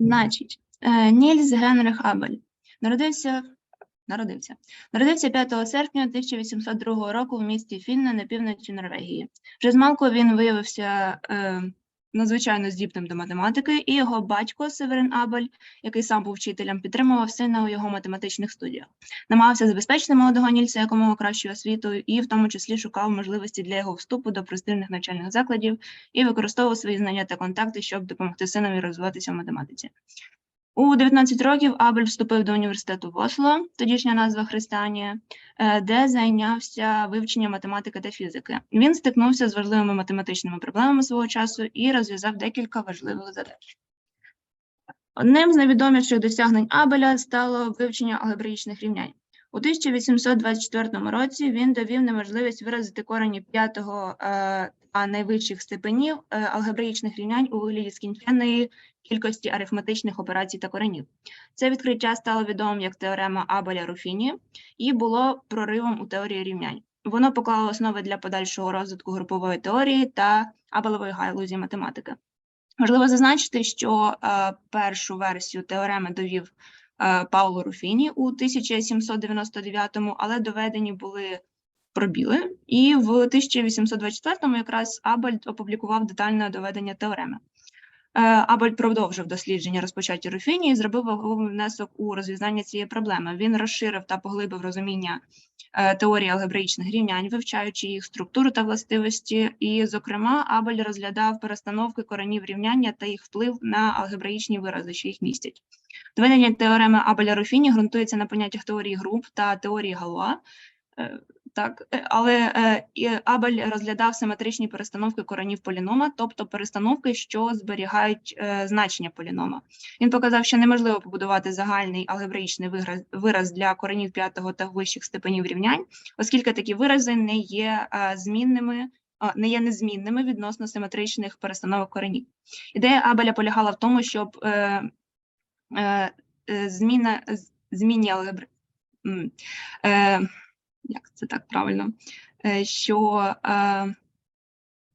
Значить, е, Нільс Генрих Абель народився, народився, народився 5 серпня 1802 року в місті Фінна на півночі Норвегії. Вже змалку він виявився е, надзвичайно здібним до математики, і його батько Северин Абель, який сам був вчителем, підтримував сина у його математичних студіях. Намагався забезпечити молодого Нільса якомога кращою освітою і в тому числі шукав можливості для його вступу до престижних навчальних закладів і використовував свої знання та контакти, щоб допомогти синові розвиватися в математиці. У 19 років Абель вступив до університету в Осло, тодішня назва Христианія, е, де зайнявся вивченням математики та фізики. Він стикнувся з важливими математичними проблемами свого часу і розв'язав декілька важливих задач. Одним з найвідоміших досягнень Абеля стало вивчення алгебраїчних рівнянь. У 1824 році він довів неможливість виразити корені п'ятого е, та найвищих степенів е, алгебраїчних рівнянь у вигляді скінченної кількості арифметичних операцій та коренів. Це відкриття стало відомим як теорема Абеля Руфіні і було проривом у теорії рівнянь. Воно поклало основи для подальшого розвитку групової теорії та Абелевої галузі математики. Важливо зазначити, що е, першу версію теореми довів е, Пауло Руфіні у 1799-му, але доведені були пробіли, і в 1824-му якраз Абель опублікував детальне доведення теореми. Е, продовжив дослідження розпочаті Руфіні і зробив ваговий внесок у розв'язання цієї проблеми. Він розширив та поглибив розуміння е, теорії алгебраїчних рівнянь, вивчаючи їх структуру та властивості. І, зокрема, Абель розглядав перестановки коренів рівняння та їх вплив на алгебраїчні вирази, що їх містять. Доведення теореми Абеля Руфіні ґрунтується на поняттях теорії груп та теорії Галуа. Так, е, але е, Абель розглядав симетричні перестановки коренів полінома, тобто перестановки, що зберігають е, значення полінома. Він показав, що неможливо побудувати загальний алгебраїчний вираз, для коренів п'ятого та вищих степенів рівнянь, оскільки такі вирази не є змінними, не є незмінними відносно симетричних перестановок коренів. Ідея Абеля полягала в тому, щоб е, е, зміна змінні алгебри. Е, як це так правильно, е, що е,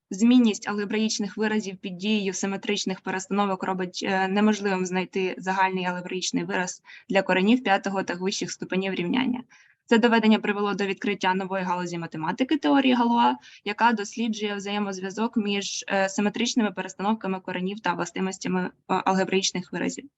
змінність алгебраїчних виразів під дією симетричних перестановок робить е, неможливим знайти загальний алгебраїчний вираз для коренів п'ятого та вищих ступенів рівняння. Це доведення привело до відкриття нової галузі математики теорії Галуа, яка досліджує взаємозв'язок між симетричними перестановками коренів та властивостями алгебраїчних виразів.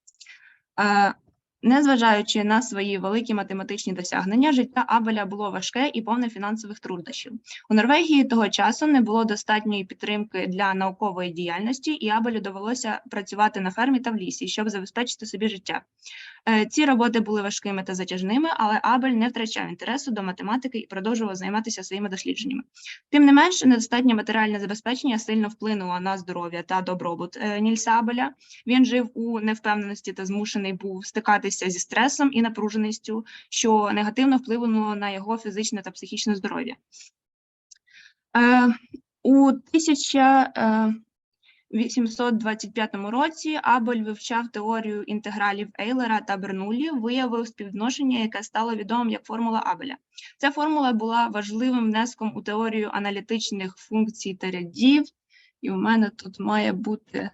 Незважаючи на свої великі математичні досягнення, життя Абеля було важке і повне фінансових труднощів. У Норвегії того часу не було достатньої підтримки для наукової діяльності, і Абелю довелося працювати на фермі та в лісі, щоб забезпечити собі життя. Е, Ці роботи були важкими та затяжними, але Абель не втрачав інтересу до математики і продовжував займатися своїми дослідженнями. Тим не менш, недостатнє матеріальне забезпечення сильно вплинуло на здоров'я та добробут е, Нільса Абеля. Він жив у невпевненості та змушений був стикатися зі стресом і напруженістю, що негативно вплинуло на його фізичне та психічне здоров'я. Е, у 1825 році Абель вивчав теорію інтегралів Ейлера та Бернуллі, виявив співвідношення, яке стало відомим як формула Абеля. Ця формула була важливим внеском у теорію аналітичних функцій та рядів, і у мене тут має бути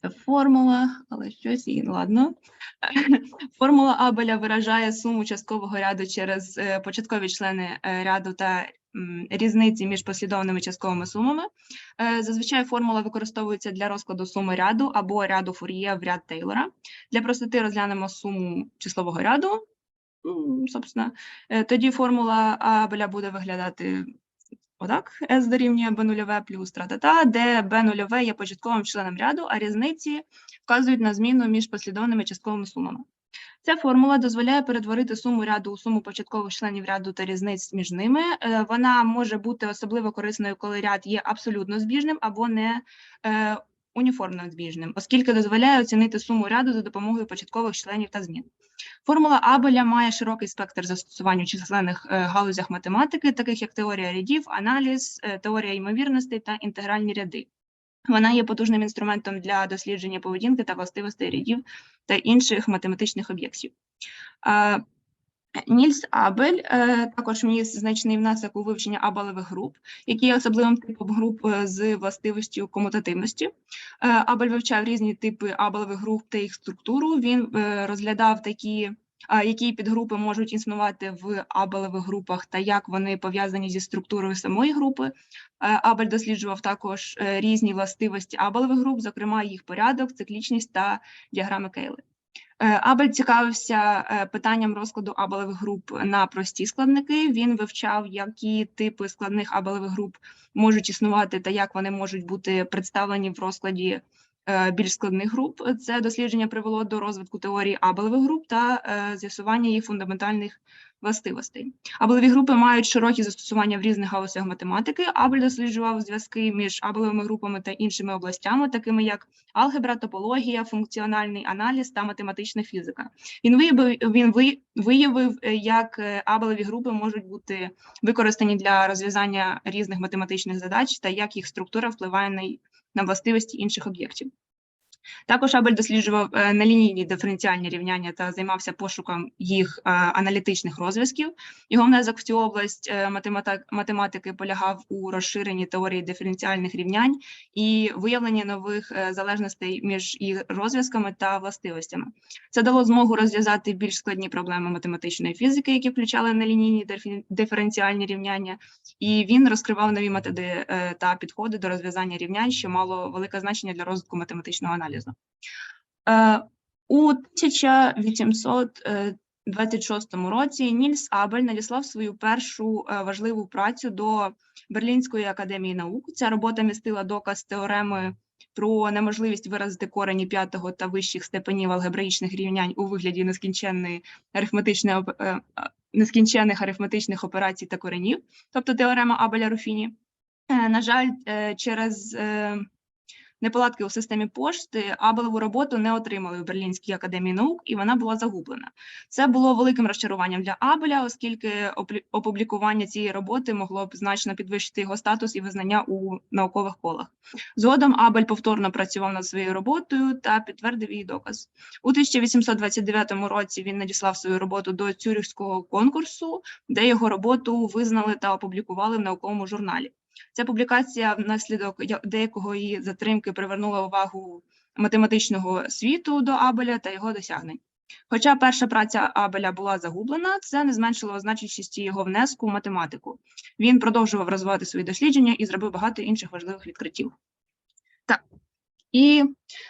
ця формула, але щось і ладно. Формула Абеля виражає суму часткового ряду через е, початкові члени е, ряду та різниці між послідовними частковими сумами. Е, Зазвичай формула використовується для розкладу суми ряду або ряду Фур'є в ряд Тейлора. Для простоти розглянемо суму числового ряду. Собственно, тоді формула Абеля буде виглядати отак: S дорівнює b нульове плюс тра-та-та, де b нульове є початковим членом ряду, а різниці вказують на зміну між послідовними частковими сумами. Ця формула дозволяє перетворити суму ряду у суму початкових членів ряду та різниць між ними. Е, Вона може бути особливо корисною, коли ряд є абсолютно збіжним або не е, уніформно збіжним, оскільки дозволяє оцінити суму ряду за допомогою початкових членів та змін. Формула Абеля має широкий спектр застосувань у численних е, галузях математики, таких як теорія рядів, аналіз, е, теорія ймовірностей та інтегральні ряди. Вона є потужним інструментом для дослідження поведінки та властивостей рядів та інших математичних об'єктів. Нільс Абель е, також вніс значний внесок у вивчення абелевих груп, які є особливим типом груп е, з властивістю комутативності. Е, Абель вивчав різні типи абелевих груп та їх структуру. Він розглядав такі, які підгрупи можуть існувати в абелевих групах та як вони пов'язані зі структурою самої групи. Абель досліджував також різні властивості абелевих груп, зокрема їх порядок, циклічність та діаграми Кейли. Е, Абель цікавився е, питанням розкладу абелевих груп на прості складники. Він вивчав, які типи складних абелевих груп можуть існувати та як вони можуть бути представлені в розкладі е, більш складних груп. Це дослідження привело до розвитку теорії абелевих груп та з'ясування їх фундаментальних властивостей. Абелеві групи мають широкі застосування в різних галузях математики. Абель досліджував зв'язки між абелевими групами та іншими областями, такими як алгебра, топологія, функціональний аналіз та математична фізика. Він виявив, він виявив, е, як е, абелеві групи можуть бути використані для розв'язання різних математичних задач та як їх структура впливає на, на властивості інших об'єктів. Також Абель досліджував е, нелінійні диференціальні рівняння та займався пошуком їх е, аналітичних розв'язків. Його внесок в цю область е, математики полягав у розширенні теорії диференціальних рівнянь і виявленні нових залежностей між їх розв'язками та властивостями. Це дало змогу розв'язати більш складні проблеми математичної фізики, які включали нелінійні диференціальні рівняння, і він розкривав нові методи та підходи до розв'язання рівнянь, що мало велике значення для розвитку математичного аналізу. Е, У 1826 році Нільс Абель надіслав свою першу е, важливу працю до Берлінської академії наук. Ця робота містила доказ теореми про неможливість виразити корені п'ятого та вищих степенів алгебраїчних рівнянь у вигляді нескінченної е, нескінченних арифметичних операцій та коренів, тобто теорема Абеля Руфіні. Е, На жаль, через неполадки у системі пошти Абелеву роботу не отримали в Берлінській академії наук, і вона була загублена. Це було великим розчаруванням для Абеля, оскільки опублікування цієї роботи могло б значно підвищити його статус і визнання у наукових колах. Згодом Абель повторно працював над своєю роботою та підтвердив її доказ. У 1829 році він надіслав свою роботу до Цюрихського конкурсу, де його роботу визнали та опублікували в науковому журналі. Ця публікація внаслідок деякого її затримки привернула увагу математичного світу до Абеля та його досягнень. Хоча перша праця Абеля була загублена, це не зменшило значущості його внеску в математику. Він продовжував розвивати свої дослідження і зробив багато інших важливих відкриттів. Так, і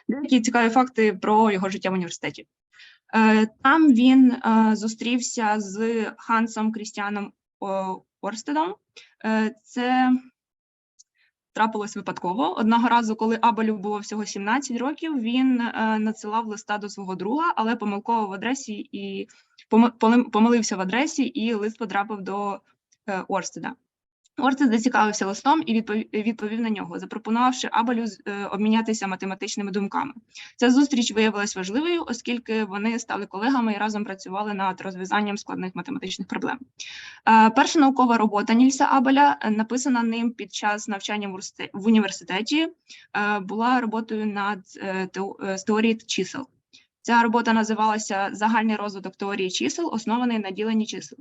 деякі цікаві факти про його життя в університеті. Е, Там він е, зустрівся з Хансом Крістіаном Орстедом. Е, Це трапилось випадково. Одного разу, коли Абелю було всього 17 років, він е, надсилав листа до свого друга, але помилково в адресі і помилився в адресі, і лист потрапив до е, Орстеда. Орстед зацікавився листом і відповів, на нього, запропонувавши Абелю е, обмінятися математичними думками. Ця зустріч виявилась важливою, оскільки вони стали колегами і разом працювали над розв'язанням складних математичних проблем. Е, Перша наукова робота Нільса Абеля, е, написана ним під час навчання в університеті, була роботою над тео- з теорії чисел. Ця робота називалася Загальний розвиток теорії чисел, оснований на діленні чисел.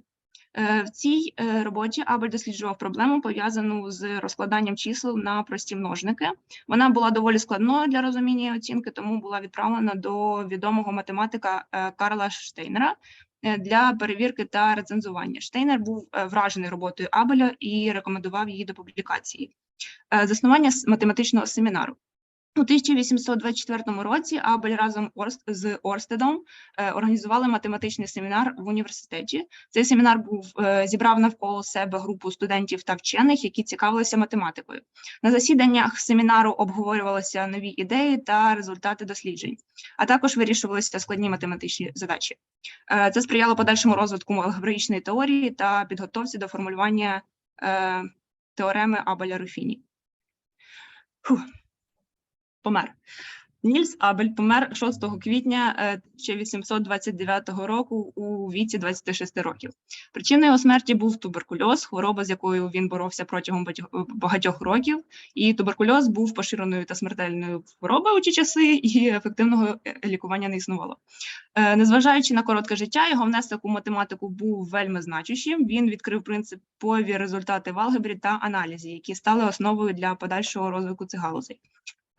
Е, В цій е, роботі Абель досліджував проблему, пов'язану з розкладанням чисел на прості множники. Вона була доволі складною для розуміння і оцінки, тому була відправлена до відомого математика е, Карла Штейнера для перевірки та рецензування. Штейнер був вражений роботою Абеля і рекомендував її до публікації. Заснування математичного семінару. У 1824 році Абель разом Орст- з Орстедом е, організували математичний семінар в університеті. Цей семінар був е, зібрав навколо себе групу студентів та вчених, які цікавилися математикою. На засіданнях семінару обговорювалися нові ідеї та результати досліджень, а також вирішувалися складні математичні задачі. Е, Це сприяло подальшому розвитку алгебраїчної теорії та підготовці до формулювання теореми Абеля Руфіні. Фух. Помер. Нільс Абель помер 6 квітня е, 1829 року у віці 26 років. Причиною його смерті був туберкульоз, хвороба, з якою він боровся протягом багатьох- багатьох років. І туберкульоз був поширеною та смертельною хворобою у ті часи, і ефективного е, лікування не існувало. Е, Незважаючи на коротке життя, його внесок у математику був вельми значущим. Він відкрив принципові результати в алгебрі та аналізі, які стали основою для подальшого розвитку цих галузей.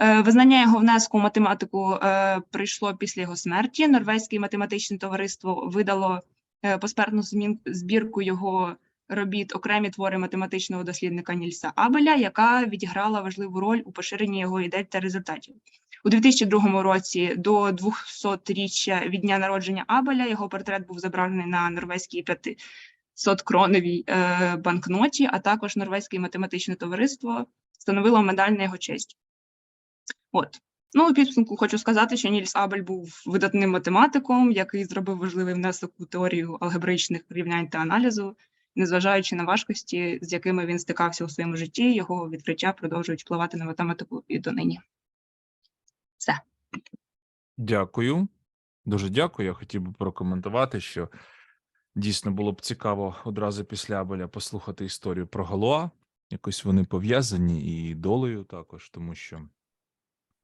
Е, Визнання його внеску у математику е, прийшло після його смерті. Норвезьке математичне товариство видало е, посмертну збірку його робіт окремі твори математичного дослідника Нільса Абеля, яка відіграла важливу роль у поширенні його ідей та результатів. У 2002 році до 200-річчя від дня народження Абеля його портрет був зображений на норвезькій 500-кроновій е, банкноті, а також Норвезьке математичне товариство встановило медаль на його честь. От. Ну, у підсумку хочу сказати, що Нільс Абель був видатним математиком, який зробив важливий внесок у теорію алгебричних рівнянь та аналізу. Незважаючи на важкості, з якими він стикався у своєму житті, його відкриття продовжують впливати на математику і донині. Все. Дякую. Дуже дякую. Я хотів би прокоментувати, що дійсно було б цікаво одразу після Абеля послухати історію про Галуа. Якось вони пов'язані і долею також, тому що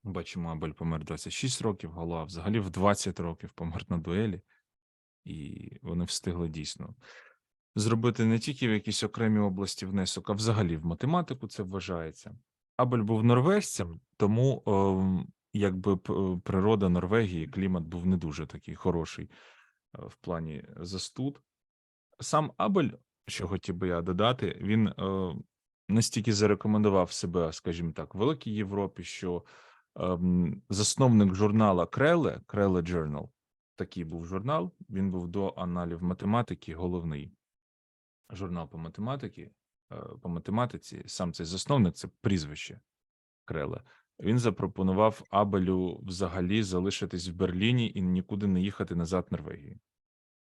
бачимо, Абель помер 26 років, Галуа взагалі в 20 років помер на дуелі, і вони встигли дійсно зробити не тільки в якісь окремі області внесок, а взагалі в математику це вважається. Абель був норвежцем, тому ем, якби е, природа Норвегії, клімат був не дуже такий хороший е, в плані застуд. Сам Абель, що хотів би я додати, він е, настільки зарекомендував себе, скажімо так, в Великій Європі, що засновник журнала Креле, Креле Journal, такий був журнал, він був до аналів математики головний журнал по математиці, е, по математиці, сам цей засновник, це прізвище Креле. Він запропонував Абелю взагалі залишитись в Берліні і нікуди не їхати назад в Норвегію.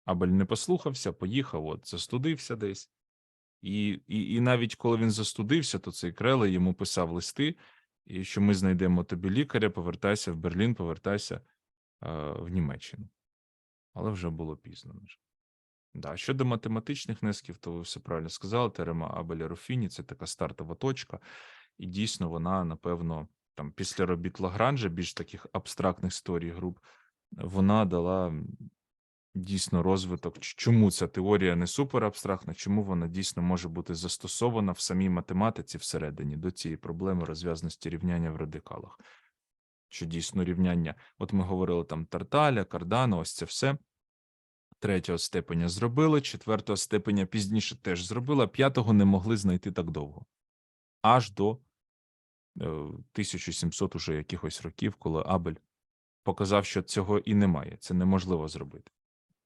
Абель не послухався, поїхав, от застудився десь. І, і, і навіть коли він застудився, то цей Креле йому писав листи, і що ми знайдемо тобі лікаря, повертайся в Берлін, повертайся е, в Німеччину. Але вже було пізно. Да, щодо математичних внесків, то ви все правильно сказали. Теорема Абеля Руфіні це така стартова точка, і дійсно вона, напевно, там після робіт Лагранжа, більш таких абстрактних історій груп, вона дала дійсно розвиток. Чому ця теорія не суперабстрактна, чому вона дійсно може бути застосована в самій математиці всередині до цієї проблеми розв'язності рівняння в радикалах. Що дійсно рівняння, от ми говорили там Тарталя, Кардано, ось це все третього степеня зробили, четвертого степеня пізніше теж зробили, п'ятого не могли знайти так довго. Аж до е, 1700 уже якихось років, коли Абель показав, що цього і немає, це неможливо зробити.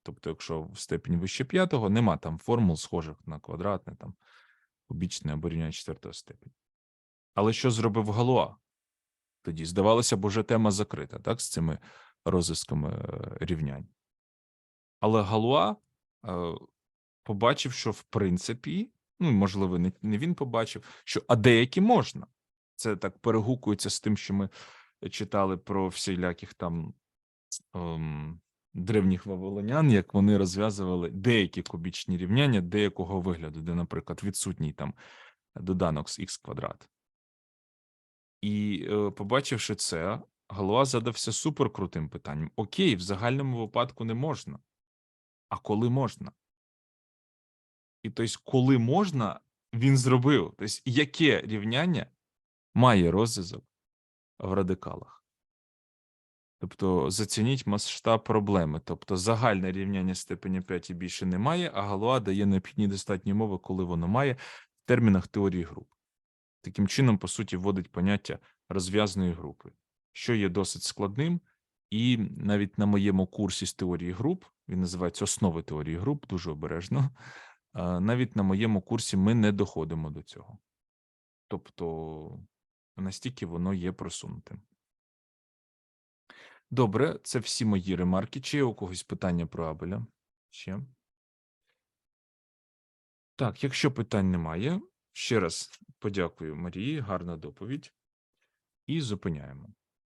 Тобто, якщо в степені вище п'ятого, нема там формул, схожих на квадратне, там, кубічне або рівняння четвертого степеня. Але що зробив Галуа? Тоді здавалося б, уже тема закрита, так, з цими розв'язками е, рівнянь. Але Галуа е, побачив, що в принципі, ну можливо, не, не він побачив, що а деякі можна. Це так перегукується з тим, що ми читали про всіляких там ем, древніх вавилонян, як вони розв'язували деякі кубічні рівняння деякого вигляду, де, наприклад, відсутній там доданок з х квадрат. І е, побачивши це, Галуа задався суперкрутим питанням: Окей, в загальному випадку не можна. А коли можна? І тобто, коли можна, він зробив. Тобто, яке рівняння має розв'язок в радикалах? Тобто, зацініть масштаб проблеми. Тобто, загальне рівняння степені 5 і більше немає, а Галуа дає необхідні достатні мови, коли воно має в термінах теорії груп. Таким чином, по суті, вводить поняття розв'язаної групи, що є досить складним, і навіть на моєму курсі з теорії груп, він називається Основи теорії груп, дуже обережно. Навіть на моєму курсі ми не доходимо до цього. Тобто, настільки воно є просунутим. Добре, це всі мої ремарки. Чи є у когось питання про Абеля? Ще? Так, якщо питань немає, ще раз подякую Марії, гарна доповідь. І зупиняємо.